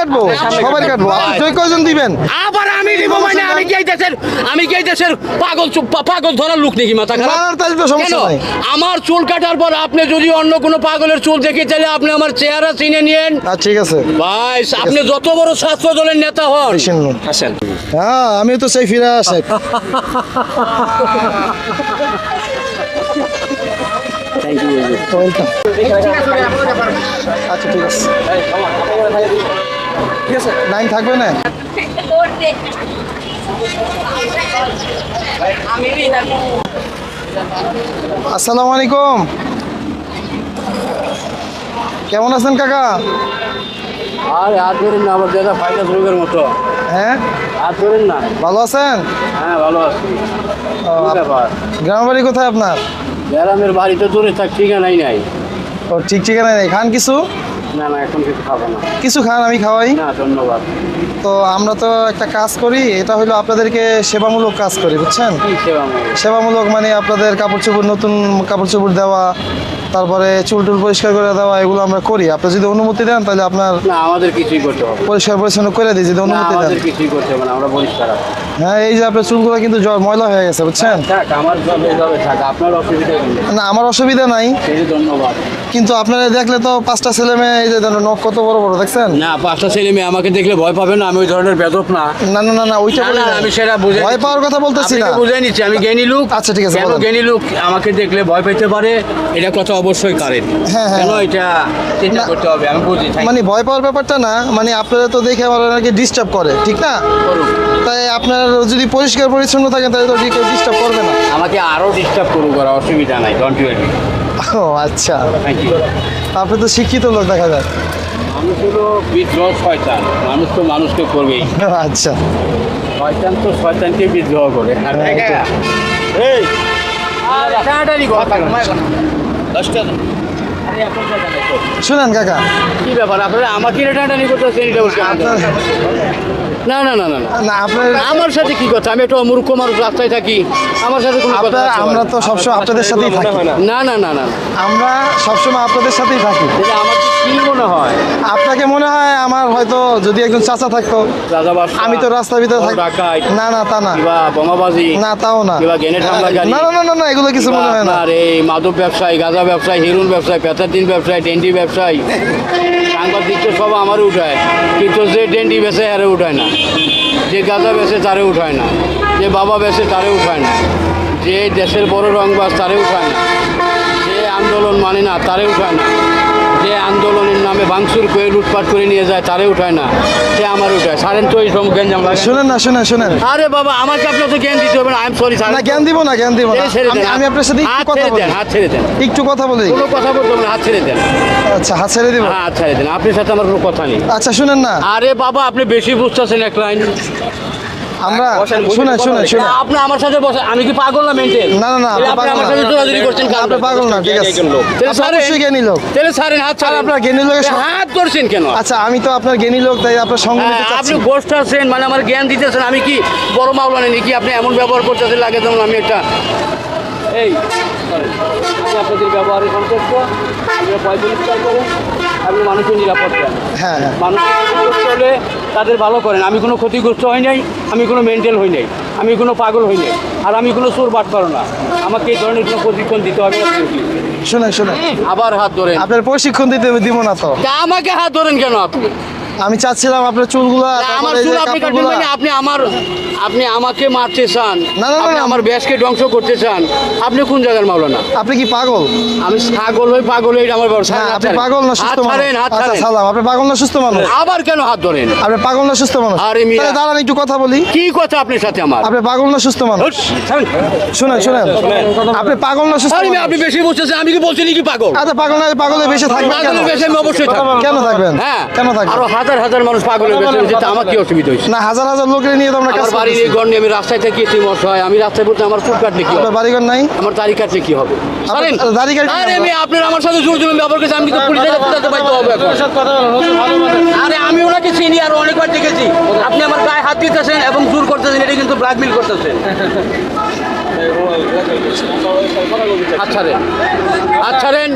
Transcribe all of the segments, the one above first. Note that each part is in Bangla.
কাটবো? সবাই কাটবো। জয় কয়জন দিবেন? আবার আমি দিব মানে আমি কি এই দেশের আমি কি এই দেশের পাগল পাগল ধরার লোক নাকি মাথা খারাপ? সমস্যা নাই। আমার চুল কাটার পর আপনি যদি অন্য কোনো পাগলের চুল দেখে চাইলে আপনি আমার চেহারা চিনে নিয়েন। আচ্ছা ঠিক আছে। ভাই আপনি যত বড় ছাত্র দলের নেতা হন। আসেন। হ্যাঁ আমি তো সেই ফিরে আসে। আচ্ছা ঠিক আছে। ঠিক আছে লাইন থাকবে না? আসসালামু আলাইকুম। কেমন আছেন কাকা? আর হাত ধরেন না আমার দাদা রোগের মতো। হ্যাঁ? হাত ধরেন না। ভালো আছেন? হ্যাঁ ভালো আছি। গ্রামের বাড়ি কোথায় আপনার? গ্রামের বাড়িতে দূরে থাক ঠিকানাই নাই। ও ঠিক ঠিকানা নেই। খান কিছু? না না এখন কিছু খাব না। কিছু খান আমি খাওয়াই। না ধন্যবাদ। তো আমরা তো একটা কাজ করি এটা হলো আপনাদেরকে সেবামূলক কাজ করি বুঝছেন? সেবামূলক? মানে আপনাদের কাপড় চোপড় নতুন কাপড় চোপড় দেওয়া তারপরে চুল টুল পরিষ্কার করে দেওয়া এগুলো আমরা করি। আপনি যদি অনুমতি দেন তাহলে আপনার না আমাদের কিছুই করতে হবে পরিষ্কার পরিচ্ছন্ন করে দিই যদি অনুমতি দেন। আমাদের কিছুই করতে হবে না আমরা পরিষ্কার হ্যাঁ এই যে আপনার চুলগুলো কিন্তু ময়লা হয়ে গেছে বুঝছেন? আমার আপনার অসুবিধা না আমার অসুবিধা নাই। ধন্যবাদ। কিন্তু আপনারা দেখলে তো পাঁচটা ছেলে মেয়ে এই যে নখ কত বড় বড় দেখছেন? না পাঁচটা ছেলে মেয়ে আমাকে দেখলে ভয় পাবে না আমি ওই ধরনের বেদক না। না না না না ওইটা না, বলি না। আমি সেটা বুঝে ভয় পাওয়ার কথা বলতেছি না। বুঝে নিচ্ছি আমি জ্ঞানী লোক। আচ্ছা, ঠিক আছে, কেন। জ্ঞানী লোক আমাকে দেখলে ভয় পেতে পারে? এটা কথা অবশ্যই কারেন হ্যাঁ, হ্যাঁ। এটা চিন্তা। করতে হবে? আমি বুঝি মানে ভয় পাওয়ার ব্যাপারটা না মানে আপনারা তো দেখে আমার অনেকে ডিস্টার্ব করে ঠিক না? তাই আপনার যদি পরিষ্কার পরিচ্ছন্ন থাকেন তাহলে তো কেউ ডিস্টার্ব করবে না। আমাকে আরও ডিস্টার্ব করুক করা অসুবিধা নাই ডোন্ট ওয়ারি ও আচ্ছা। থ্যাংক ইউ আপনি তো শিক্ষিত লোক দেখা যায় মানুষ হলো বিদ্রোহ শয়তান মানুষ তো মানুষকে করবেই। আচ্ছা। শয়তান তো শয়তানকে বিদ্রোহ করে আর হ্যাঁ, এই আর কথা দশটা। শুনেন কাকা। কি ব্যাপার? আপনারা আমাকে টানাটানি করতেছেন এটা বলছি আপনার না না না না না। না আপনার আমার সাথে কি কথা? আমি একটা মূর্খ মানুষ রাস্তায় থাকি। আমার সাথে কোনো কথা আমরা তো সবসময় আপনাদের সাথেই থাকি। না। না না না আমরা সবসময় আপনাদের সাথেই থাকি। এটা আমার কি মনে হয়? আপনাকে মনে হয় আমার হয়তো যদি একজন চাচা থাকতো আমি তো রাস্তার ভিতরে থাকি না না তা না। বোমাবাজি না তাও না। না না না না না এগুলো কিছু মনে হয় না। এই মাদক ব্যবসায়ী গাঁজা ব্যবসায়ী হিরুন ব্যবসায়ী পেতাতিন ব্যবসায়ী ডেন্ডি ব্যবসায়ী সাংবাদিক তো সব আমারই উঠায় কিন্তু যে ডেন্ডি বেচে আরে উঠায় না যে গাঁজা বেচে তারে উঠায় না যে বাবা বেচে তারে উঠায় না যে দেশের বড় রংবাজ তারে উঠায় না যে আন্দোলন মানে না তারে উঠায় না। যে আন্দোলনের নামে ভাঙচুর করে লুটপাট করে নিয়ে যায় তারে উঠায় না। সে আমার উঠায়। সারেন তো এই সব গেঞ্জাম লাগে শুনেন না শুনেন শোনেন। আরে বাবা আমাকে আপনি তো জ্ঞান দিতে হবে না। আই এম সরি স্যার না জ্ঞান দিব না জ্ঞান দিব না। আমি- আপনার সাথে একটু কথা বলি। দেন হাত ছেড়ে দেন। একটু কথা বলি। কোনো কথা বলতে হবে না হাত ছেড়ে দেন। আচ্ছা হাত ছেড়ে দিব। হ্যাঁ হাত ছেড়ে দেন। আপনার সাথে আমার কোনো কথা নেই। আচ্ছা শুনেন না। আরে বাবা আপনি বেশি বুঝতেছেন এক লাইন। আমরা শুনেন শুনেন শুনেন। আপনি আমার সাথে বসে আমি কি পাগল না মেন্টেল না না না আপনি আমার সাথে জোরাজুরি করছেন কেন? আপনি পাগল না ঠিক আছে। তাহলে ছাড়েন। অবশ্যই জ্ঞানী লোক। তাহলে ছাড়েন হাত ছাড়েন। আপনার জ্ঞানী লোকের হাত ধরছেন কেন? আচ্ছা আমি তো আপনার জ্ঞানী লোক তাই আপনার সঙ্গ হ্যাঁ, নিতে চাচ্ছি। আপনি গোষ্ঠ আছেন মানে আমার জ্ঞান দিতেছেন আমি কি বড় মাওলানা নাকি আপনি এমন ব্যবহার করতেছেন লাগে যেমন আমি একটা এই আপনাদের ব্যবহারে সন্তুষ্ট পরিষ্কার করেন আপনি মানুষের নিরাপদ হ্যাঁ হ্যাঁ। মানুষের হলে তাদের ভালো করেন। আমি কোনো ক্ষতিগ্রস্ত হই নাই আমি কোনো মেন্টাল হই নাই আমি কোনো পাগল হই নাই আর আমি কোনো সুর বাট পারো না। আমাকে এই ধরনের কোনো প্রশিক্ষণ দিতে হবে না শুনেন শুনেন। আবার হাত ধরেন। আপনার প্রশিক্ষণ দিতে দিব না তো আমাকে হাত ধরেন কেন আপনি? আমি চাচ্ছিলাম আপনার চুলগুলো আমার চুল আপনি কাটবেন মানে আপনি আমার আপনি আমাকে মারতে চান। না, না, আমার ব্যাসকে ধ্বংস করতে চান। আপনি কোন জায়গার মাওলানা? আপনি কি পাগল? আমি ছাগল হই পাগল হই আমার বড় হ্যাঁ আপনি পাগল না সুস্থ হাত মানুষ। ছাড়েন হাত আচ্ছা ছাড়েন। সালাম। আপনি পাগল না সুস্থ মানুষ? আবার কেন হাত ধরেন? আপনি পাগল না সুস্থ মানুষ? আরে মিয়া। তাহলে দাঁড়ান একটু কথা বলি। কি কথা আপনার সাথে আমার? আপনি পাগল না সুস্থ মানুষ। শুনেন শুনেন। আপনি পাগল না সুস্থ মানুষ? আপনি বেশি বুঝতেছেন আমি কি বলছি নাকি পাগল? আচ্ছা পাগল না পাগলের বেশি থাকবেন কেন? পাগলের বেশি আমি অবশ্যই। কেন থাকবেন? হ্যাঁ। কেন থাকবেন? আরও হাজার হাজার মানুষ পাগলের বেশি যেতে আমার কি অসুবিধা হয়েছে? না হাজার হাজার লোকের নিয়ে তো আমরা কাজ বাড়ি ঘর নেই আমি রাস্তায় থাকি এটি মশাই আমি রাস্তায় বলতে আমার ফুট কাটলে কি? আপনার বাড়িঘর নাই? আমার তারিখ কাটলে কি হবে। আপনার আরে আমি আমার সাথে জোর জুলুম ব্যবহার করেছি আমি কিন্তু পুলিশের কাছে বাধ্য হবে আরে আমি ওনাকে চিনি আর অনেকবার দেখেছি। আপনি আমার গায়ে হাত দিতেছেন এবং জোর করতেছেন এটা কিন্তু ব্ল্যাকমেল করতেছেন। হাত ছাড়েন হাত ছাড়েন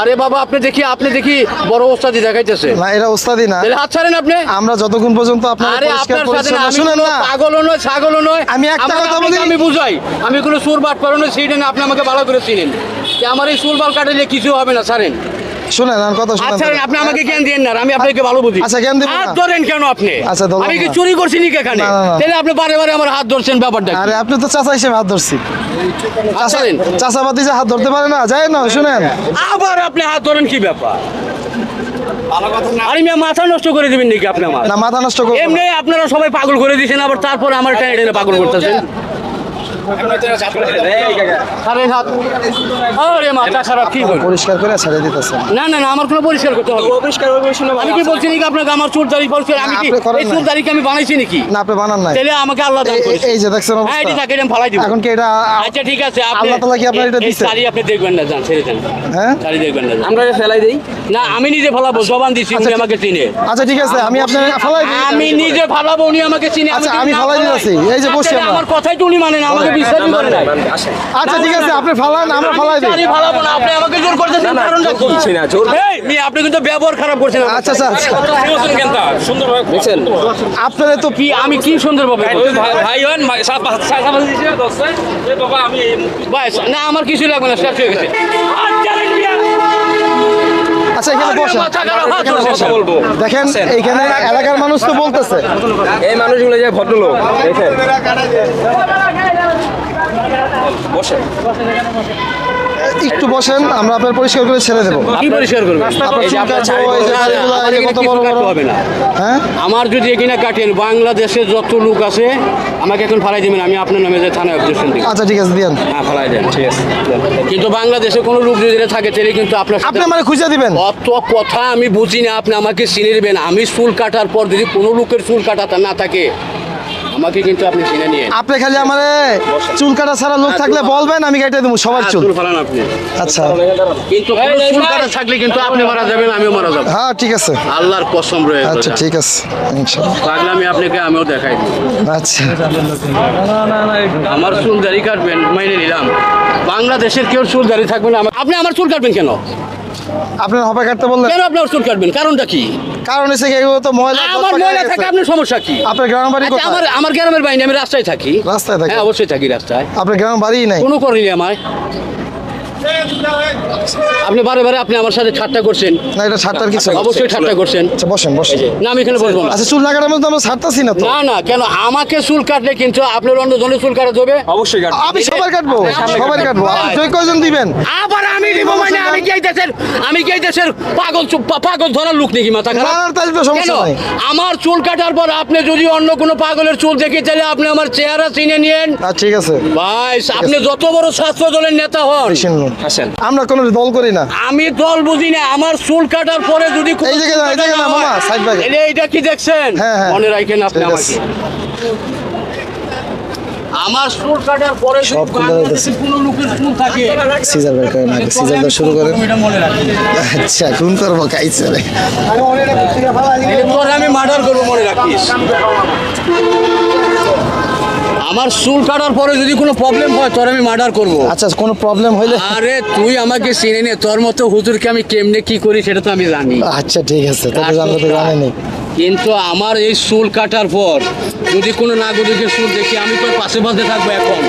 আরে বাবা আপনি দেখি আপনি দেখি বড় ওস্তাদি দেখাইতেছে। না এরা ওস্তাদি না। তাহলে হাত ছাড়েন আপনি। আমরা যতক্ষণ পর্যন্ত আপনার আরে পরিষ্কার আপনার সাথে না, শুনেন না। পাগলও নয় ছাগলও নয় আমি একটা কথা বলি- আমি বুঝাই। আমি কোনো সুর বাট পারো না জন্য আপনি আমাকে ভালো করে চিনেন। যে আমার এই সুর বাল কাটালে কিছু হবে না ছাড়েন। শুনেন আর কথা শুনেন। আচ্ছা আপনি আমাকে জ্ঞান দিন না আমি আপনাকে ভালো বুঝি। আচ্ছা, জ্ঞান দিবেন হাত ধরেন কেন আপনি? আচ্ছা, আমি কি চুরি করছি নাকি এখানে। তাহলে আপনি বারে বারে আমার হাত ধরছেন ব্যাপারটা আরে আপনি তো চাচা হিসেবে হাত ধরছি। হাত ছাড়েন। চাচা বাতি যে হাত ধরতে পারে না যায় না শুনেন। আবার আপনি হাত ধরেন কি ব্যাপার? আরে মিয়া মাথা নষ্ট করে দিবেন নাকি আপনি আমার? না মাথা নষ্ট করব না। এমনি আপনারা সবাই পাগল করে দিয়েছেন আবার তারপরে আমার টেনে পাগল করতেছেন। ছাড়েন হাত আরে মাথা খারাপ কি হল পরিষ্কার করে ছেড়ে দিতেছে। না না না আমার কোনো পরিষ্কার করতে হবে আমি কি বলছি নাকি আপনাকে আমার চুল দাড়ি পরিষ্কার আমি কি এই না। দাড়ি আমি বানাইছি নাকি? না আপনি বানান নাই। তাহলে আমাকে আল্লাহ দান করেছে। এই যে দেখছেন হ্যাঁ অবস্থা। থাকে আমি ফালাই দিব। এখন কি এটা আচ্ছা ঠিক আছে আপনি আল্লাহ তাআলা কি আপনার এটা এই- এই আপনি দেখবেন না যান ছেড়ে দেন। হ্যাঁ? শাড়ি দেখবেন না যান। আমরা ফেলাই দিই। না আমি নিজে ফালাবো জবান দিচ্ছি উনি আমাকে চিনে। আচ্ছা ঠিক আছে আমি আপনার ফালাই আমি নিজে ফালাবো উনি আমাকে চিনে আচ্ছা, আমি ফালাই ফালাই- এই যে বসছি আচ্ছা, আমার। কথাই তো উনি মানেন আমাকে বিশ্বাসই করে নাই আচ্ছা ঠিক আছে আপনি ফালান আমরা ফালাই দিই আমি ফালাবো না আপনি আমাকে জোর করতেছেন কারণটা কি? না, জোর- এই, আপনি কিন্তু ব্যবহার খারাপ করছেন আচ্ছা আচ্ছা সুন্দরভাবে দেখছেন আপনার তো কি আমি কি সুন্দরভাবে ভাই হন বাবা আমি বাস না আমার কিছু লাগবে না স্টার্ট হয়ে গেছে আচ্ছা এখানে ধরছেন। বলব দেখেন এইখানে এলাকার মানুষ তো বলতেছে। এই মানুষগুলো যে ভদ্রলোক দেখেন। বসেন। একটু বসেন আমরা আপনার পরিষ্কার করে ছেড়ে দেবো। কি পরিষ্কার হবে না হ্যাঁ? আমার যদি এখানে কাটেন বাংলাদেশের যত লোক আছে আমাকে এখন ফালাই দিবেন আমি আপনার নামে যে থানায় অবজেকশন দিই। আচ্ছা ঠিক আছে দিয়েন। হ্যাঁ ফালাই দেন। ঠিক আছে কিন্তু বাংলাদেশে কোনো লোক যদি থাকে তাহলে কিন্তু আপনার আপনি আমার খুঁজে দিবেন। অত কথা আমি বুঝি না আপনি আমাকে চিনে নেবেন আমি চুল কাটার পর যদি কোনো লোকের চুল কাটাতে না থাকে আমাকে কিন্তু আপনি চিনে নিয়ে আপনি খালি আমার চুল কাটা ছাড়া লোক থাকলে বলবেন আমি কেটে দেবো সবার চুল। চুল ফালান আপনি। আচ্ছা। কিন্তু চুল কাটা থাকলে কিন্তু আপনি মারা যাবেন আমিও মারা যাব। হ্যাঁ ঠিক আছে। আল্লাহর কসম রয়ে আচ্ছা ঠিক আছে ইনশাল্লাহ পাগলামি আপনাকে আমিও দেখাই দিই আচ্ছা। আমার চুল দাড়ি কাটবেন মাইনে নিলাম। বাংলাদেশের কেউ চুল দাড়ি থাকবে না আপনি আমার চুল কাটবেন কেন? আপনার হপা কাটতে বললেন? কেন আপনি চুল কাটবেন? কারণটা কি? কারণ হচ্ছে কি, এগুলো তো ময়লা আমার ময়লা থাকে আপনার সমস্যা কি? আপনার গ্রাম বাড়ি কোথায়? আমার আমার গ্রামের বাইরে আমি রাস্তায় থাকি। রাস্তায় থাকি হ্যাঁ অবশ্যই থাকি রাস্তায়। আপনার গ্রাম বাড়ি নাই? কোনো করিনি আমায়। আপনি বারে বারে আপনি আমার সাথে ঠাট্টা করছেন। না এটা ছাড়টার কিছু অবশ্যই ঠাট্টা করছেন। আচ্ছা বসেন বসেন। না আমি এখানে বসবো না। আচ্ছা চুল না কাটার মধ্যে আমরা ছাড়তাছি না তো। না না কেন? আমাকে চুল কাটলে কিন্তু আপনার অন্য জনের চুল কাটা দেবে অবশ্যই কাটবো। আমি সবার কাটবো সবার কাটবো। আপনি জয় কয়জন দিবেন? আবার আমি দিব মানে আমি কি দেশের আমি কি দেশের পাগল চুপ- পাগল ধরার লোক নাকি মাথা না খারাপ? না তাহলে তো সমস্যা নাই। আমার চুল কাটার পর আপনি যদি অন্য কোনো পাগলের চুল দেখে তাহলে আপনি আমার চেহারা চিনে নিয়েন। আর ঠিক আছে। ভাই আপনি যত বড় ছাত্র দলের নেতা হন আসেন আমরা কোনো দল করি না। আমি দল বুঝি না আমার চুল কাটার পরে যদি এই জায়গায় এই জায়গায় না, না মামা, side back এইটা কি দেখছেন? হ্যাঁ, হ্যাঁ। মনে রাখেন আপনি আমাকে। আমার চুল কাটার পরে সব খুলে বাংলাদেশে দিতেছি। কোনো লোকের চুল থাকে সিজার বের করেন আগে সিজার দিয়ে শুরু করেন। এটা রাখেন। আচ্ছা করব খাইছে তোর আমি মার্ডার করব মনে রাখিস। আমার চুল কাটার পরে যদি কোনো প্রবলেম হয় তোর আমি মার্ডার করব। আচ্ছা কোনো প্রবলেম হইলে আরে তুই আমাকে চিনে নে তোর মতো হুজুরকে আমি কেমনে কি করি সেটা তো আমি জানি। আচ্ছা ঠিক আছে তো তো জানলে তো জানেনি। কিন্তু আমার এই চুল কাটার পর যদি কোনো নাগরিকের চুল দেখি আমি তোর পাশে পাশে থাকব এখন।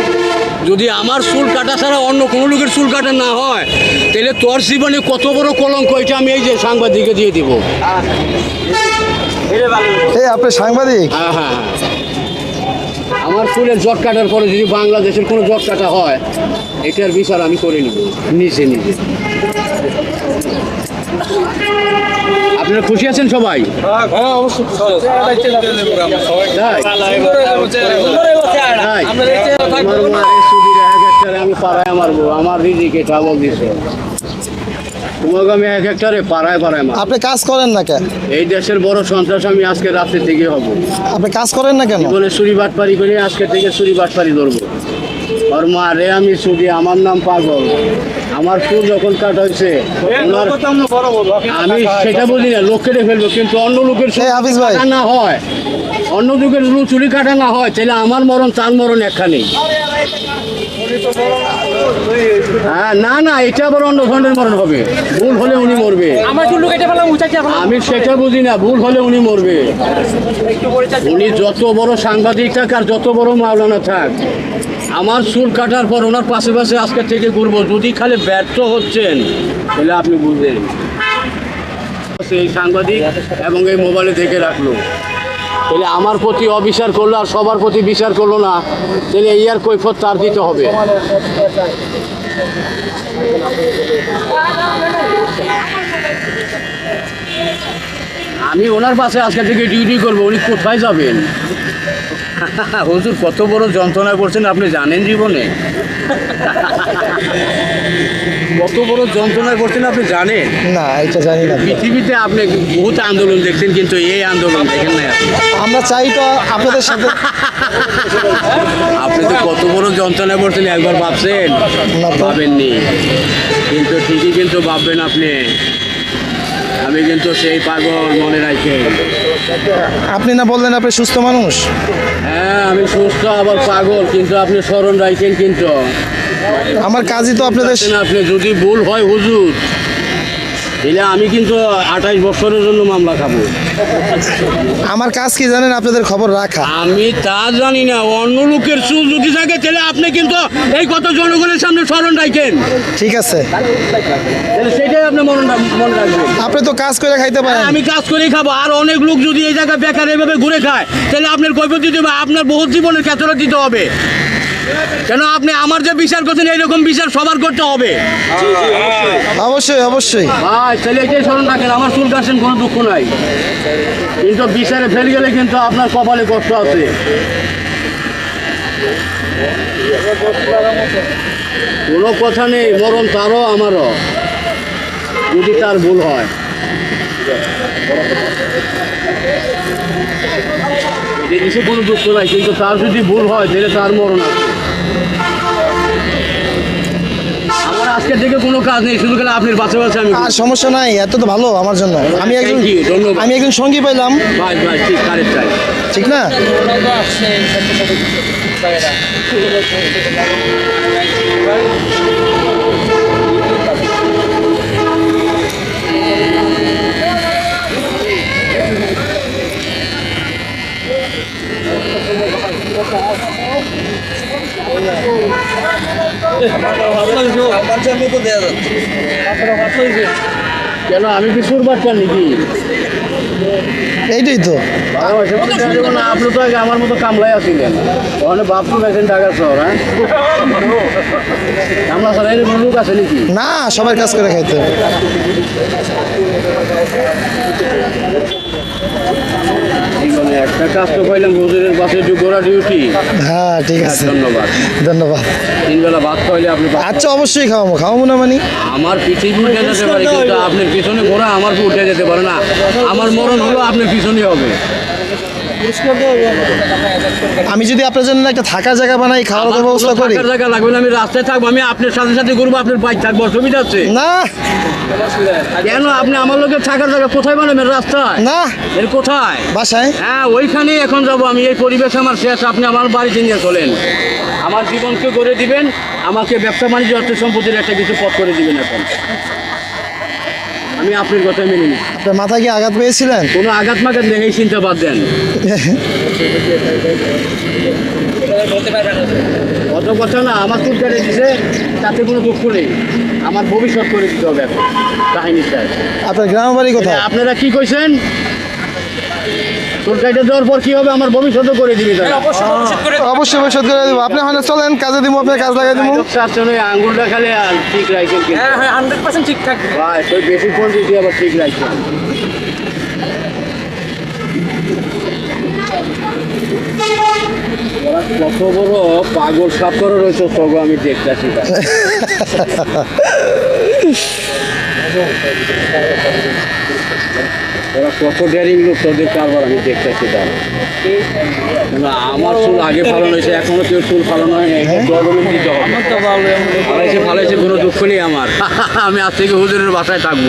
যদি আমার চুল কাটা ছাড়া অন্য কোনো লোকের চুল কাটা না হয় তাহলে তোর জীবনে কত বড় কলঙ্ক এটা আমি এই যে সাংবাদিকে দিয়ে দিব। এই আপনি সাংবাদিক? হ্যাঁ হ্যাঁ হ্যাঁ। আমার চুলের জট কাটার পরে যদি বাংলাদেশের কোনো জট কাটা হয় এটার বিচার আমি করে নিব। নিজে নিজে। আপনারা খুশি আছেন সবাই? আমার আমার রিজিকে দিছে। আমি এক একটারে পাড়ায় পাড়ায় মারবো আপনি কাজ করেন না কেন? এই দেশের বড় সন্ত্রাস আমি আজকে রাত্রে থেকে হব। আপনি কাজ করেন না কেন? বলে চুরি বাটপারি করে আজকে থেকে চুরি বাটপারি ধরবো। ওর মা রে আমি চুরি আমার নাম পাগল। আমার চুল যখন কাট হয়েছে আমি সেটা বুঝি না লোক কেটে ফেলব কিন্তু অন্য লোকের। না হয়। অন্য লোকের চুল চুরি কাটা না হয় তাহলে আমার মরণ তার মরণ একখানেই হ্যাঁ না না এটা আবার অন্য ধরনের মরণ হবে। ভুল হলে উনি মরবে। আমি সেটা বুঝি না ভুল হলে উনি মরবে। উনি যত বড় সাংবাদিক থাক আর যত বড় মাওলানা থাক আমার চুল কাটার পর ওনার পাশে পাশে আজকে থেকে ঘুরবো। যদি খালি ব্যর্থ হচ্ছেন তাহলে আপনি বুঝলেন এই সাংবাদিক এবং এই মোবাইলে দেখে রাখল। তাহলে আমার প্রতি অবিচার করল আর সবার প্রতি বিচার করল না তাহলে এই আর কৈফত তার দিতে হবে। আমি ওনার পাশে আজকে থেকে ডিউটি করব উনি কোথায় যাবেন? হুজুর কত বড় যন্ত্রণা করছেন আপনি জানেন জীবনে? কত বড় যন্ত্রণা করছেন আপনি জানেন? না এটা জানি না। পৃথিবীতে আপনি বহুত আন্দোলন দেখছেন কিন্তু এই আন্দোলন দেখেন না আমরা চাই তো আপনাদের সাথে আপনি তো কত বড় যন্ত্রণা করছেন একবার ভাবছেন? না ভাবেননি। কিন্তু ঠিকই কিন্তু ভাববেন আপনি। আমি কিন্তু সেই পাগল মনে রাখেন আপনি না বললেন আপনি সুস্থ মানুষ? হ্যাঁ আমি সুস্থ আবার পাগল কিন্তু আপনি স্মরণ রাখেন কিন্তু। আমার কাজই তো আপনাদের আপনি যদি ভুল হয় হুজুর তাহলে আমি কিন্তু আঠাইশ বছরের জন্য মামলা খাব। আমার কাজ কি জানেন আপনাদের খবর রাখা? আমি তা জানি না অন্য লোকের চুল যদি থাকে তাহলে আপনি কিন্তু এই কত জনগণের সামনে স্মরণ রাখেন। ঠিক আছে। সেটাই আপনি মনে মনে রাখবেন। আপনি তো কাজ করে খাইতে পারেন। হ্যাঁ, আমি কাজ করেই খাব আর অনেক লোক যদি এই জায়গায় বেকার এভাবে ঘুরে খায় তাহলে আপনার কৈফত দিতে হবে আপনার বহুত জীবনের ক্ষেত্রে দিতে হবে। কেন আপনি আমার যে বিচার করছেন এইরকম বিচার সবার করতে হবে। অবশ্যই অবশ্যই। ভাই এটাই স্মরণ রাখেন আমার চুল কাটছেন কোনো দুঃখ নাই। কিন্তু বিচারে ফেল গেলে কিন্তু আপনার কপালে কষ্ট আছে। কোনো কথা নেই মরণ তারও আমারও। যদি তার ভুল হয়। জিনিসে কোনো দুঃখ নাই কিন্তু তার যদি ভুল হয় তাহলে তার মরণ আছে। আমার আজকে থেকে কোনো কাজ নেই শুধু খালি আপনার বাচ্চা বাচ্চা আমি আর সমস্যা নাই এত তো ভালো আমার জন্য। আমি একজন Thank you, ধন্যবাদ। আমি একজন সঙ্গী পাইলাম। ভাই ভাই ঠিক কারেক্ট চাই ঠিক না? কেন আমি কি সুর বাচ্চা নাকি? এইটাই তো। আপনি তো আগে আমার মতো কামলাই আছিলেন। ওখানে বাপু গেছেন ঢাকা শহর হ্যাঁ? কামলা ছাড়া এরকম লোক আছে নাকি? না সবাই কাজ করে খাইতে একটা কাজ তো পাইলাম হুজুরের বাসে গোড়া ডিউটি। হ্যাঁ ঠিক আছে। ধন্যবাদ। ধন্যবাদ। তিন বেলা ভাত খাইলে আপনি আচ্ছা অবশ্যই খাওয়াবো খাওয়াবো না মানে? আমার পিঠে উঠে যেতে পারে কিন্তু আপনার পিছনে আমার উঠে যেতে পারে না। আমার মরণ হলো আপনার পিছনে হবে। আমি যদি আপনার জন্য একটা থাকার জায়গা বানাই খাওয়ার ব্যবস্থা করি। জায়গা লাগবে না আমি রাস্তায় থাকব আমি আপনার সাথে সাথে ঘুরবো আপনার বাইক থাকব অসুবিধা আছে? না। কেন আপনি আমার লোকে থাকার জায়গা কোথায় বানাবেন রাস্তায়? না। এর কোথায়? বাসায়। হ্যাঁ ওইখানেই এখন যাব আমি এই পরিবেশ আমার শেষ আপনি আমার বাড়িতে নিয়ে চলেন। আমার জীবনকে করে দিবেন আমাকে ব্যবসা বাণিজ্য অর্থ সম্পত্তির একটা কিছু পথ করে দিবেন এখন। আমি আপনার কথা মেনে নিই। আপনার মাথায় কি আঘাত পেয়েছিলেন? কোনো আঘাত মাঘাত নেই এই চিন্তা বাদ দেন। অত কথা না আমার খুব কেটে দিছে তাতে কোনো দুঃখ নেই। আমার ভবিষ্যৎ করে দিতে হবে এখন স্যার। আপনার গ্রাম বাড়ি কোথায় আপনারা কি কইছেন? চুল কেটে দেওয়ার পর কি হবে? আমার ভবিষ্যৎও করে দিবি অবশ্যই করে দেবো। আপনি ওখানে চলেন কাজে দিব আপনার কাজ লাগাই দিব চারজনে আঙ্গুলটা খালি ঠিক হ্যাঁ হ্যাঁ হান্ড্রেড পার্সেন্ট ঠিক থাকবে। ভাই তুই বেশি ফোন দিতে আবার ঠিক রাখছেন কত বড় পাগল সাপ করে রয়েছে তবে আমি দেখতেছি তা। ওরা কত ডেয়ারিং লোক তোদের কারবার আমি দেখতেছি তার না আমার চুল আগে ফালানো হয়েছে এখনও কেউ চুল ফালানো হয়নি গভর্নমেন্ট দিতে হবে। ফালাইছে ফালাইছে কোনো দুঃখ নেই আমার। আমি আজ থেকে হুজুরের বাসায় থাকব।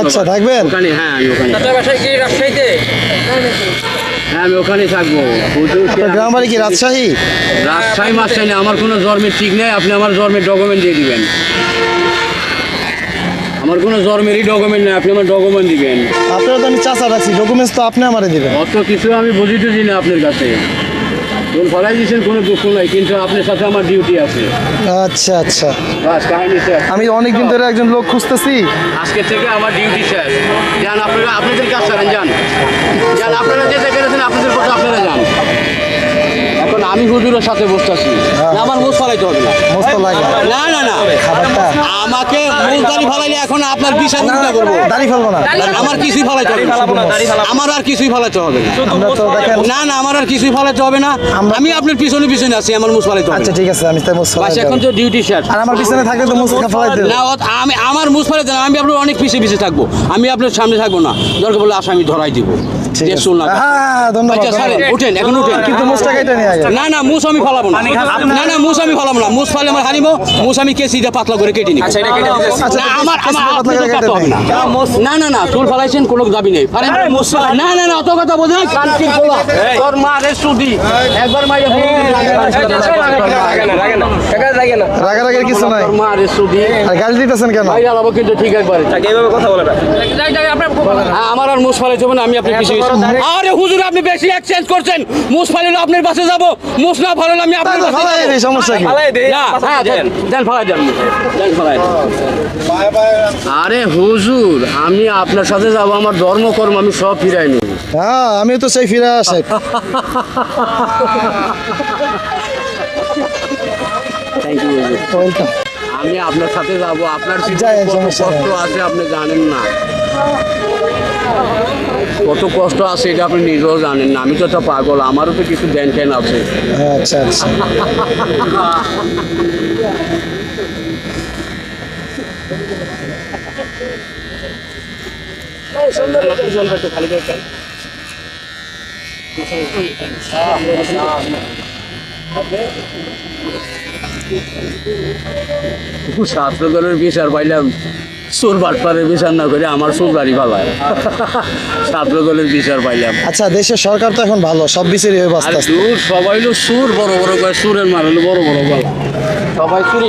আচ্ছা থাকবেন? ওখানে হ্যাঁ আমি ওখানে বাসায় কি রাজশাহীতে? হ্যাঁ আমি ওখানেই থাকব। গ্রাম বাড়ি কি রাজশাহী? রাজশাহী না আমার কোনো জন্মের ঠিক নেই আপনি আমার জন্মের ডকুমেন্ট দিয়ে দিবেন। আমার কোনো জন্মেরই ডকুমেন্ট নেই আপনি আমার ডকুমেন্ট দিবেন। আপনারা তো আমি চাচা রাখছি ডকুমেন্টস তো আপনি আমারে দিবেন। অত কিছু আমি বুঝিতেছি না আপনার কাছে। কোন ফলাই দিয়েছেন কোনো দুঃখ নাই কিন্তু আপনার সাথে আমার ডিউটি আছে। আচ্ছা আচ্ছা। বাস কাহিনী শেষ। আমি অনেক দিন ধরে একজন লোক খুঁজতেছি। আজকে থেকে আমার ডিউটি শেষ। যান আপনারা আপনাদের কাজ করেন যান। যান আপনারা যেতে পেরেছেন আপনাদের পথে আপনারা যান। আমি হুজুরের সাথে বসতেছি না, আমার মুখ ফলাইতে হবে না। না না না। খাবারটা আমাকে ফলাইলে এখন আপনার করব? দাড়ি ফেলব না। আমার কিছুই ফলাইতে হবে আমার আর কিছুই ফলাইতে হবে না। না না আমার আর কিছুই ফলাইতে হবে না। আমি আপনার পিছনে পিছনে আছি আমার মুখ ফলাইতে হবে আচ্ছা না। ঠিক আছে আমি তাই এখন তো ডিউটি শেষ আর আমার পিছনে থাকলে তো না আমি আমার মুখ ফেলে আমি আপনার অনেক পিছিয়ে পিছিয়ে থাকব। আমি আপনার সামনে থাকব না। দরকার বলে আসামি ধরাই দিব। ঠিক যে আছে। শুনলাম হ্যাঁ ধন্যবাদ ছাড়েন ধন্যবাদ। উঠেন এখন উঠেন। কিন্তু মুসটা কেটে নিয়ে আগে না না মুস আমি ফলাবো না। না না মুস আমি ফলাবো না। মুস ফালে আমার মুস আমি পাতলা করে কেটে আচ্ছা, না আমার আমার দিয়ে পাতলা আপনাদের করে কাটতে হবে না। না না না চুল ফালাইছেন কোনো দাবি নেই। ফালেন না না না অত কথা বোঝেন। কান ঠিক বলা তোর মা রে সুদি। একবার মাইয়া রাগারাগের কিছু নাই। তোর মা রে সুদি। আর গালি দিতেছেন কেন? মাইয়া লাভ কিন্তু ঠিক একবারে। হ্যাঁ, আমার আর মুস ফালাইতে হবে না আমি আপনি আরে হুজুর আপনি বেশি এক্সচেঞ্জ করছেন। মুস ফালাইলে আপনার পাশে যাব। মুস না ফালাইলে আমি আপনার পাশে যাব। দিই, সমস্যা কি? না, হ্যাঁ, দেন, দেন ফালাই দেন, আরে হুজুর আমি আপনার সাথে যাব আমার ধর্মকর্ম আমি সব ফিরাই নিব। হ্যাঁ আমি তো সেই ফিরে আসে। থ্যাংক ইউ ওয়েলকাম আমি আপনার সাথে যাব আপনার সমস্যা কষ্ট আছে আপনি জানেন না। কত কষ্ট আছে এটা আপনি নিজেও জানেন না। আমি তো একটা পাগল আমারও তো কিছু জ্ঞান ট্যান আছে। আচ্ছা আচ্ছা। বিচার পাইলাম। সুর বাটপারে বিচার না করে আমার সুর বাড়ি পালায়। ছাত্র দলের বিচার পাইলাম। আচ্ছা দেশের সরকার তো এখন ভালো সব বিচারই হয়ে বাঁচতে সবাই হলো সুর বড় বড় করে সুরের মার হলো বড় বড় গলা সবাই চুরি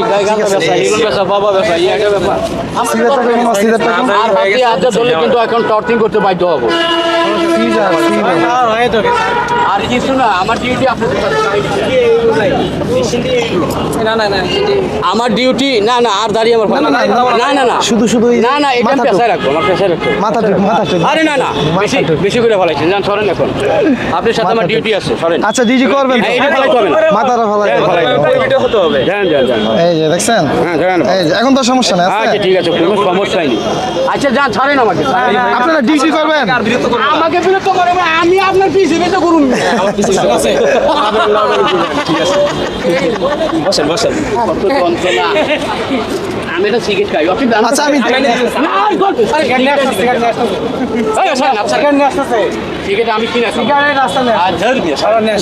বাবা ইয়ে একটা ব্যাপার। আর হাতে হাতে ধরলে কিন্তু এখন টর্চিং করতে বাধ্য হব। আর কিছু না আমার ডিউটি আমার না না আর দাঁড়িয়ে আমার না, না, না, না না না শুধু শুধু না না এটা মাথাটুকু। পেশায় রাখব আমার পেশায় রাখব মাথা মাথা আরে না না বেশি। বেশি করে ফেলাইছেন যান সরেন এখন আপনার সাথে আমার ডিউটি আছে সরেন আচ্ছা করবেন তো? হ্যাঁ, এটা ফেলাইতে হবে না। মাথাটা ফেলাই হ্যাঁ, ফেলাই দেবো। যান যান যান এই যে দেখছেন? হ্যাঁ এই যে এখন তো সমস্যা নেই আছে? আচ্ছা ঠিক আছে কোনো সমস্যাই নেই আচ্ছা যান ছাড়েন আমাকে। আপনারা ডিউটি করবেন? আমাকে বিরক্ত করে আমি আপনার পিছিয়ে পিছিয়ে করুন। কত যন্ত্রণা। আমি এটা সিগারেট খাই আপনি আচ্ছা, আমি- না, গল্প। সিগারেট আমি কিনা।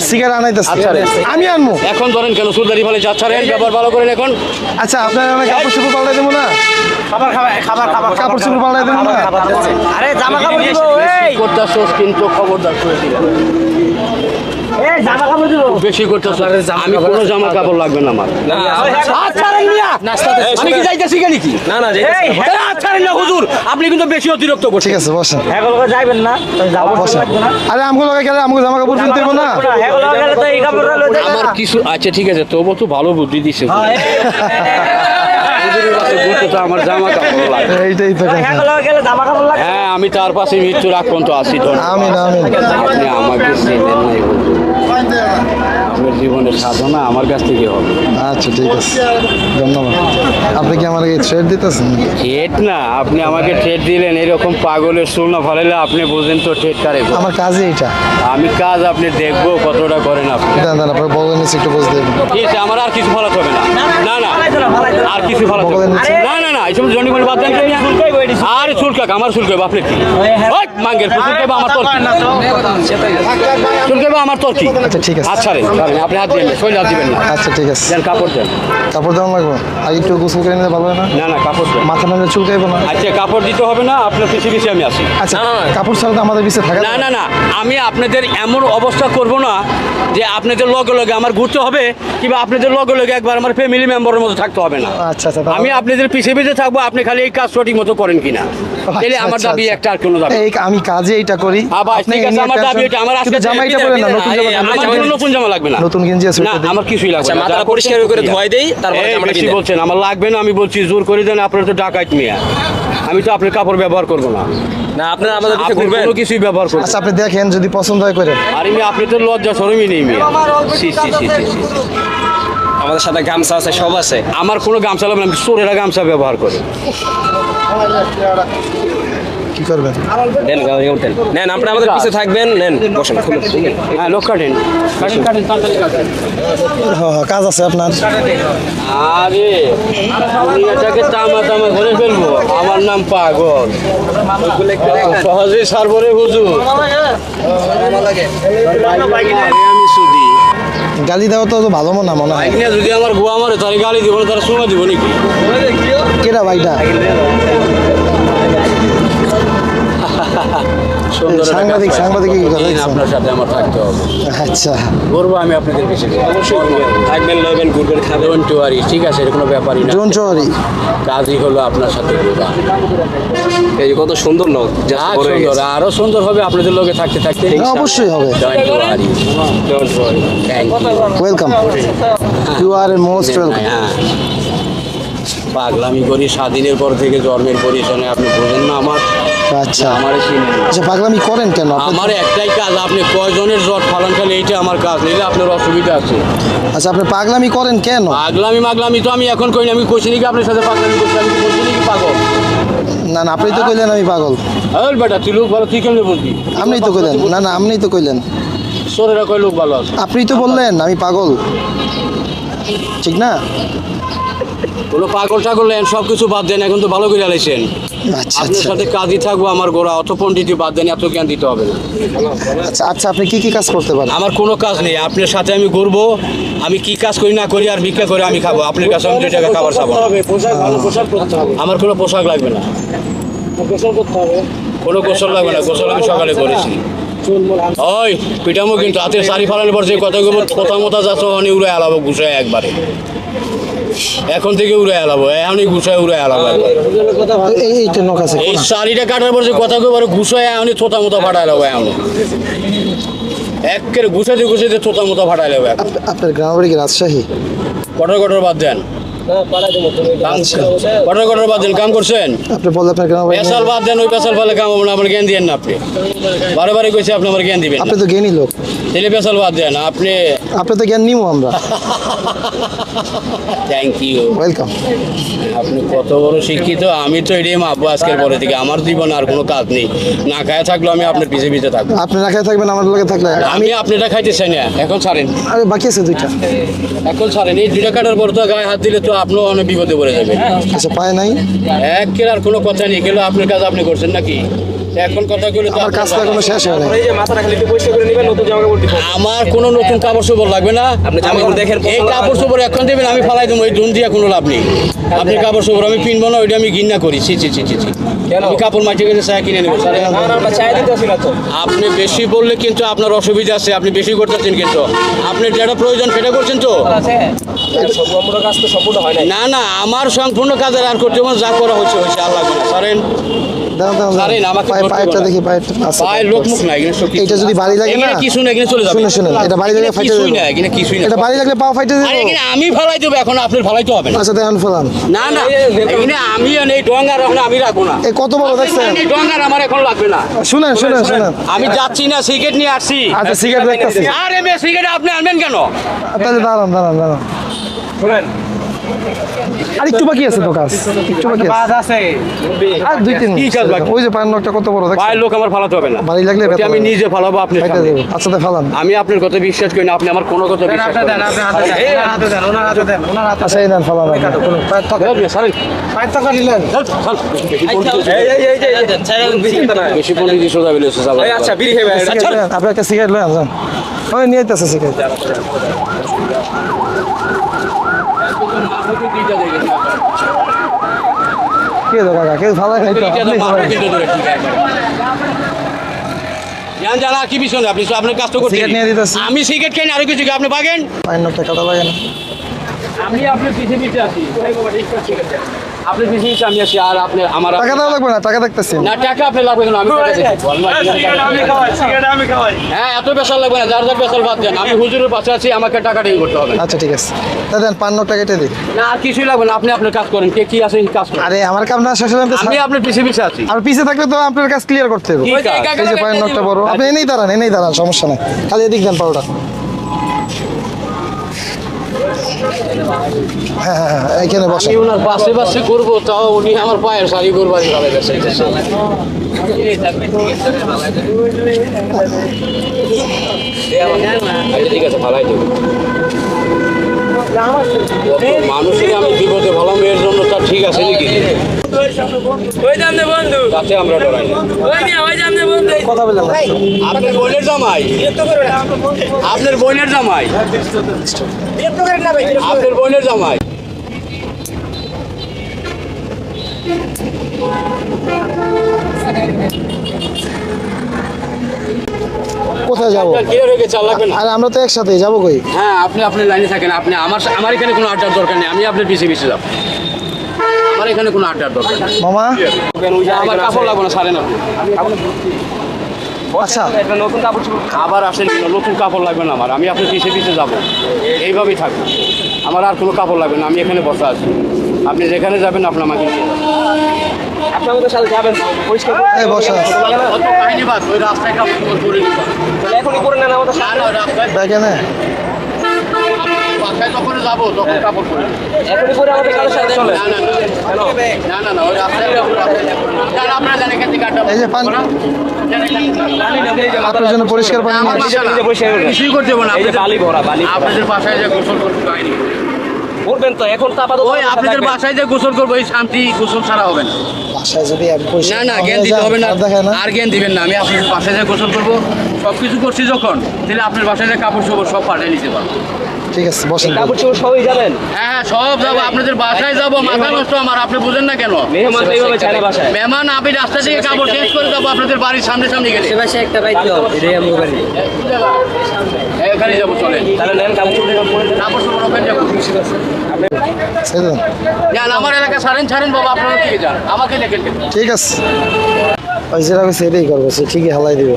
সিগারেট আনাইতেছি আচ্ছা আমি আনব এখন ধরেন কেন সুদারি ফলে যা ছাড়েন ব্যবহার ভালো করেন এখন আচ্ছা আপনার কাপড় চোপড় পাল্টাই দেবো না কাপড় চোপড় পাল্টাই দেবো না আরে জামা কাপড় করতে আসছোস কিন্তু খবরদার করে দিলাম এই জামা কাপড় দিব বেশি করতে আমি কোনো জামা কাপড় লাগবে না আমার আচ্ছা আমি কি যাইতেছি কেন কি না না আচ্ছা হুজুর আপনি কিন্তু বেশি অতিরিক্ত করছেন ঠিক আছে বসেন হেগুলো যাইবেন না জামা কাপড় না আরে আমগুলো গেলে আমগুলো জামা কাপড় কিনতে না হেগুলো গেলে তো এই কাপড়টা আমার কিছু আচ্ছা ঠিক আছে তবু তো ভালো বুদ্ধি দিছে আমার জামা কাপড় লাগে এইটাই তো কথা। হেগুলো গেলে জামা কাপড় লাগবে। হ্যাঁ আমি তার পাশে মৃত্যুর আগ পর্যন্ত আসি আপনি আমাকে চেনেন নাই আপনার জীবনের সাধনা আমার কাছ থেকে হবে। আচ্ছা ঠিক আছে। ধন্যবাদ। আপনি কি আমাকে থ্রেড দিতেছেন? ঠেট না আপনি আমাকে ঠেট দিলেন এরকম পাগলের চুল না ফালাইলে আপনি বুঝেন তো ঠেট কারে। আমার কাজই এটা আমি কাজ আপনি দেখব কতটা করেন আপনি। দাঁড়ান দাঁড়ান আপনার বগলের নিচে একটু বসে দেবেন ঠিক আছে আমার আর কিছু ফলাতে হবে না। না না আর কিছু না না না না এইসব জনি বাদ দেন আর চুলকাক আমার চুলকাব আপনি কি মাঙ্গের চুলকাব আমার তোর কি? আমার তোর কি? আচ্ছা ঠিক আছে। আচ্ছা রে আপনি হাত দিবেন শৈল হাত দিবেন না। আচ্ছা ঠিক আছে। দেন কাপড় দেন। কাপড় দেওয়া লাগবে? আর একটু গোসল করে নিলে ভালো না? না না কাপড় মাথা নামলে চুলকাইবো না? আচ্ছা কাপড় দিতে হবে না আপনার পিছিয়ে পিছিয়ে আমি আসি। আচ্ছা কাপড় ছাড়া তো আমাদের পিছিয়ে থাকা না না। না আমি আপনাদের এমন অবস্থা করব না যে আপনাদের লগে লগে আমার ঘুরতে হবে কিংবা আপনাদের লগে লগে একবার আমার ফ্যামিলি মেম্বারের মতো থাকতে হবে না। আচ্ছা আচ্ছা আমি আপনাদের পিছিয়ে পিছিয়ে থাকব আপনি খালি এই কাজ সঠিক মতো করেন কিনা। তাহলে আমার আচ্ছা, দাবি আচ্ছা। একটা আর কোনো দাবি আমি কাজে এটা করি। ঠিক আছে, আমার দাবি এটা, আমার আজকে জামাইটা পরে না নতুন জামা আমার নতুন জামা লাগবে না। নতুন গেঞ্জি আছে না আমার কিছুই লাগবে আচ্ছা না মাথা পরিষ্কার করে ধোয়াই দেই তারপরে জামাটা বেশি বলছেন আমার লাগবে না আমি বলছি জোর করে দেন আপনার তো ডাকাইত মিয়া। আমি তো আপনার কাপড় ব্যবহার করব না। না আপনারা আমাদের পিছে আপনি ঘুরবেন। কোনো কিছুই ব্যবহার করবেন আচ্ছা আপনি দেখেন যদি পছন্দ হয় করে আর এমনি আপনি তো লজ্জা সরমই নেই মিয়া। সি, সি, সি, সি। আমাদের সাথে গামছা আছে সব আছে আমার কোনো গামছা লাগবে না আমি চোরেরা গামছা ব্যবহার করি কি করবেন নেন গামছা নেন আপনারা আমাদের পিছে থাকবেন নেন বসেন হ্যাঁ লোক কাটেন হ্যাঁ হ্যাঁ কাজ আছে আপনার আরে আমি এটাকে তামা তামা করে ফেলব আমার নাম পাগল সহজেই সারবরে হুজুর আমি সুদি গালি দেওয়া তো ভালো মনে না মনে হয়। যদি আমার গুয়া মারে তাহলে গালি দিব তার তারা সময় দিব নাকি? কেটা ভাইটা? সাংবাদিক, সাংবাদিক? আপনার সাথে আমার থাকতে হবে। আচ্ছা। করব আমি আপনাদের অবশ্যই থাকবেন লইবেন ঘুরবেন খাবেন ডোন্ট ওয়ারি ঠিক আছে এর কোনো ব্যাপারই না। ডোন্ট ওয়ারি কাজই হলো আপনার সাথে ঘোরা। এই কত সুন্দর লোক সুন্দর আরও সুন্দর হবে আপনাদের লোকে থাকতে থাকতে। অবশ্যই হবে। Welcome you are most welcome পাগলামি করি স্বাধীনের পর থেকে জন্মের পরিচয় আপনি বোঝেন না আমার। আচ্ছা। আমার চিনেন না। আচ্ছা পাগলামি করেন কেন? আপনি আমার একটাই কাজ আপনি কয়জনের জট ফালান খালি এইটা আমার কাজ আপনার অসুবিধা আছে। আচ্ছা আপনি পাগলামি করেন কেন? পাগলামি মাগলামি তো আমি এখন না আমি কইছি নাকি আপনার সাথে পাগলামি করছি আমি কি বলছি নাকি পাগল? না না আপনি তো কইলেন আমি পাগল। হ্যাঁ বেটা তুই লোক ভালো তুই কেমনি আপনিই তো কইলেন। না না আপনিই তো কইলেন। সোরেরা কয় লোক ভালো আছে? আপনিই তো বললেন আমি পাগল। ঠিক না? কোনো পাগল টাগল নেন সব কিছু বাদ দেন এখন তো ভালো করে আলাইছেন। আচ্ছা আপনার আচ্ছা সাথে কাজই থাকব আমার গোড়া অত পণ্ডিতি বাদ দেন এত জ্ঞান দিতে হবে না। আচ্ছা আচ্ছা আপনি কি কি কাজ করতে পারেন? আমার কোনো কাজ নেই আপনার সাথে আমি ঘুরবো আমি কি কাজ করি না করি আর ভিক্ষা করে আমি খাব আপনার কাছে আমি দুই টাকা খাবার খাব আমার কোনো পোশাক লাগবে না। কোনো গোসল লাগবে না গোসল আমি সকালে করেছি। ওই পিটামো কিন্তু হাতের শাড়ি ফালানোর পর যে কতগুলো কোথা মোথা যাচ্ছে অনেক উড়ে আলাবো গুছায় একবারে। এখন থেকে উড়ে আলাবো এখনই গুছায় উড়ে আলাবো এই এইটা নখ আছে এই শাড়িটা কাটার পর যে কথা কেউ গুছায় এখনই থোতা মতো ফাটাই লাবো এখন। একের ঘুষাতে ঘুষাতে থোতা মতো ফাটাই লাবো আপনার গ্রামের বাড়ি কি রাজশাহী? কটর কটর বাদ দেন। বাদ দেন কাম করছেন? আপনি বললেন আপনার গ্রামের পেশাল বাদ দেন ওই পেশাল ফেলে কাম হবে না আমার জ্ঞান দিয়েন না আপনি। বারে বারে কইছে আপনি আমার জ্ঞান দিবেন আপনি তো জ্ঞানী লোক। তেলে পেশাল বাদ দেন আপনি আপনি তো জ্ঞান নিবো আমরা। থ্যাংক ইউ ওয়েলকাম আপনি কত বড় শিক্ষিত আমি তো এটাই মাপবো আজকের পরে থেকে। আমার জীবনে আর কোনো কাজ নেই। না খায় থাকলেও আমি আপনার পিছে পিছে থাকব। আপনি না খেয়ে থাকবেন আমার লোকে থাকলে আমি আমি আপনারটা খাইতে চাই না এখন ছাড়েন। আরে বাকি আছে দুইটা। এখন ছাড়েন এই দুইটা কাটার পর তো গায়ে হাত দিলে তো আপনিও অনেক বিপদে পড়ে যাবেন। আচ্ছা পায় নাই? এক আর কোনো কথা নেই গেলে আপনার কাজ আপনি করছেন নাকি? এখন কথা আমার আপনার কাজটা শেষ হয় আমার কোনো নতুন কাপড় চোপড় লাগবে না। আপনি দেখেন, এই কাপড় চোপড় এখন দেবেন আমি ফালাই দেবো এই দুন দিয়া কোনো লাভ নেই। আপনি কাপড় চোপড় আমি কিনবো না ওইটা আমি ঘিন্না করি। আমি কাপড় মাটি গেলে চা কিনে নেব আপনি বেশি বললে কিন্তু আপনার অসুবিধা আছে আপনি বেশি করতেছেন কিন্তু। আপনি যেটা প্রয়োজন সেটা করছেন তো। হয় নাই। না না আমার সম্পূর্ণ কাজের আর করতে হবে যা করা হচ্ছে হচ্ছে আল্লাহ বিনা পায়েরটা দেখি পায়েরটা। পায়ের লোক মুখ নাই এটা যদি বাড়ি লাগে না কিছু না এখানে চলে যাবে। শুনে এটা বাড়ি লাগে ফাইটে দেবো না এখানে কিছুই না এটা বাড়ি লাগলে পাও ফাইটে আরে দেবো এখানে আমি ফেলাই দেবো এখন আপনার ফেলাইতে হবে না। আচ্ছা দেখেন ফেলান। না না এখানে আমি এই আমি রাখব না। এই কত বড় দেখছেন? এই ডঙ্গার আমার এখন লাগবে না। শুনেন শুনেন। শুনেন। আমি যাচ্ছি না সিগারেট নিয়ে আসছি। আচ্ছা সিগারেট দেখতেছি। আরে মেয়ে সিগারেট আপনি আনবেন কেন? তাহলে দাঁড়ান দাঁড়ান দাঁড়ান। শুনেন। আর একটু বাকি আছে তো কাজ। একটু বাকি আছে। আর দুই তিন কি কাজ বাকি? ওই যে পায়ের নখটা কত বড় ভাই লোক আমার ফালাতে হবে না। বাড়ি লাগলে আমি নিজে ফালাবো আপনি আচ্ছা তাই ফালান। আমি আপনার কথা বিশ্বাস করি না আপনি আমার কোনো কথা বিশ্বাস করেন। আচ্ছা এই ফালান আপনি। কোনো পায়ের টাকা এই, ছাড়েন। পায়ের টাকা নিলেন? ছাড়, ছাড়। বেশি এই এই এই যে এই দিন, চিন্তা নাই। বেশি সোজা বেরিয়েছে, আচ্ছা বিড়ি খেয়ে বেড়ায়। আপনি একটা সিগারেট যান ওই নিয়ে আইতেছে সিগারেট কে কাকা কেউ ফালাই নাই তো। আপনি ফালাই জান জানা কি বিষয়? না, আপনি আপনার কাজ তো নিয়ে দিতেছি। আমি সিগারেট খাই না আরও কিছু আপনি বাগেন? পায়ের নখটা লাগে না। আমি আপনার পিছিয়ে পিছিয়ে আছি। পিছিয়ে আমি আছি আর আপনি আমার টাকা দেওয়া লাগবে না টাকা দেখতেছি। না টাকা আপনি লাগবে কেন? আমি টাকা দিচ্ছি। হ্যাঁ এত বেসাল লাগবে না যার যার বেসাল বাদ দেন। আমি হুজুরের পাশে আছি আমাকে টাকা দিয়ে করতে হবে। আচ্ছা ঠিক আছে। তা দেন কেটে দিই। না আর কিছুই লাগবে না আপনি আপনার কাজ করেন। কে কি আছে কাজ করেন। আরে আমার কাম না শেষ হলে আমি আপনার পিছিয়ে পিছিয়ে আছি। আর পিছে থাকলে তো আপনার কাজ ক্লিয়ার করতে হবে এই যে বড়। আপনি এনেই দাঁড়ান এনেই দাঁড়ান সমস্যা নাই। খালি এদিক দেন পাউডার। হ্যাঁ হ্যাঁ হ্যাঁ এখানে বসে আমি পাশে পাশে করব, তাও উনি আমার পায়ের শাড়ি গোরবাড়ি ভালো গেছে ঠিক আছে মানুষের আমি বিপদে ভালো মেয়ের জন্য তা ঠিক আছে নাকি? তাতে আমরা ডরাই না কথা বললাম না। আপনার বোনের জামাই? আপনার বোনের জামাই? আপনার বোনের জামাই? কোথায় যাব? আরে আমরা তো একসাথে যাব কই? হ্যাঁ আপনি আপনার লাইনে থাকেন আপনি আমার আমার এখানে কোনো আড্ডার দরকার নেই আমি আপনার পিছিয়ে পিছিয়ে যাব। আমার এখানে কোনো আড্ডার দরকার মামা? আমার কাপড় লাগবে না সারেন আপনি আচ্ছা। নতুন কাপড় আবার আসেন কেন? নতুন কাপড় লাগবে না আমার। আমি আপনার পিছিয়ে পিছিয়ে যাব। এইভাবেই থাকব। আমার আর কোনো কাপড় লাগবে না। আমি এখানে বসা আছি। আপনি যেখানে যাবেন আপনি আমাকে নিয়ে যাবেন। আপনি সাথে যাবেন। তো, পরিষ্কার বসা ওই রাস্তায় কাপড় করে দিতাম তাহলে এখনই করে নেন আমাদের না সাথে না রাস্তায় দেখেন বাসায় যখন যাব তখন কাপড় দিতাম। এখনই করে আমাদের সাথে সাথে চলে না না না না না না ওই রাস্তায় রাস্তায় যান আপনারা জানেন থেকে আড্ডা এই যে পান-। আপনার জন্য পরিষ্কার পানি না। পরিষ্কার করতে হবে না এই যে বালি ভরা, বালি। আপনাদের বাসায় যে গোসল করতে কাহিনী করবেন তো এখন তো আপাতত ওই আপনাদের বাসায় যে গোসল করব এই শান্তি গোসল ছাড়া হবে না। বাসায় যদি না না জ্ঞান দিতে হবে না। আর জ্ঞান দিবেন না আমি আপনাদের বাসায় যে গোসল করব সব কিছু করছি যখন তাহলে আপনার বাসায় যে কাপড় চোপড় সব পাঠিয়ে নিতে পারব। ঠিক আছে বসেন। কাপড় চোপড় সবই যাবেন? হ্যাঁ হ্যাঁ, সব যাব আপনাদের বাসায় যাব মাথা নষ্ট আমার আপনি বুঝেন না কেন? মেহমান এইভাবে ছাড়া বাসায়। মেহমান আপনি রাস্তা থেকে কাপড় চেঞ্জ করে যাব আপনাদের বাড়ির সামনে সামনে গেলে এখানে যাব চলে তাহলে নেন কাপড় চোপড় ওখানে যাব যান আমার এলাকা ছাড়েন ছাড়েন বাবা আপনারা দিকে যান? আমাকে দেখেন। ঠিক আছে। ওই যেটা কইছে এটাই করব সে ঠিকই হালাই দিবে।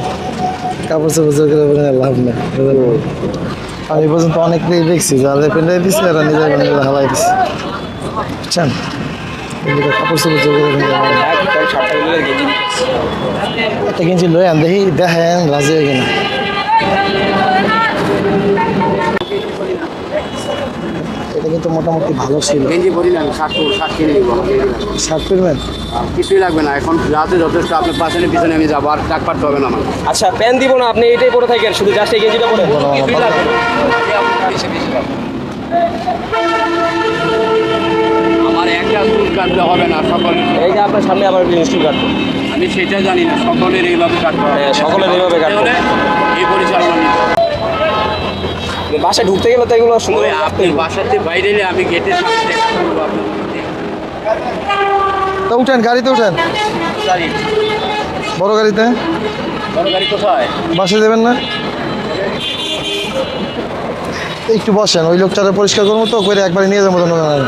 কাপড় চোপড় জোর করে লাভ নেই আমি পর্যন্ত অনেকটাই দেখছি যাদের পেন্ডাই দিচ্ছে এরা নিজের নিজের হালাই দিচ্ছে বুঝছেন? কাপড় চোপড় জোর করে। একটা গেঞ্জি লই আন দেখি দেখেন রাজি হয় কিনা। এটা কিন্তু মোটামুটি ভালো ছিল। গেঞ্জি শার্ট শার্ট কিনে নিবো। শার্ট পরবেন কিছুই লাগবে না এখন রাতে যথেষ্ট আপনার পাশে পিছনে আমি যাব আর ডাক পাঠতে হবে না আমার। আচ্ছা প্যান্ট দিব না আপনি এটাই পরে থাকেন শুধু জাস্ট এই গেঞ্জিটা পরে কিছুই লাগবে। আমার একটা চুল কাটলে হবে না সকলের এই যে আপনার সামনে আবার ইনস্টল কাটবো। আমি সেটা জানি না সকলের এইভাবে কাটতে হবে। হ্যাঁ, সকলের এইভাবে কাটতে হলে এই পরিচালনা নিতে হবে। বাসায় ঢুকতে গেলে তো এগুলো সুন্দর আপনি বাসাতে বাইরে এলে আমি গেটের সামনে তো উঠেন গাড়িতে উঠেন। বড় গাড়িতে। বড় গাড়ি কোথায়? বাসে দেবেন না? একটু বসেন ওই লোকটারে পরিষ্কার করব তো করে একবারে নিয়ে যাব ধন্যবাদ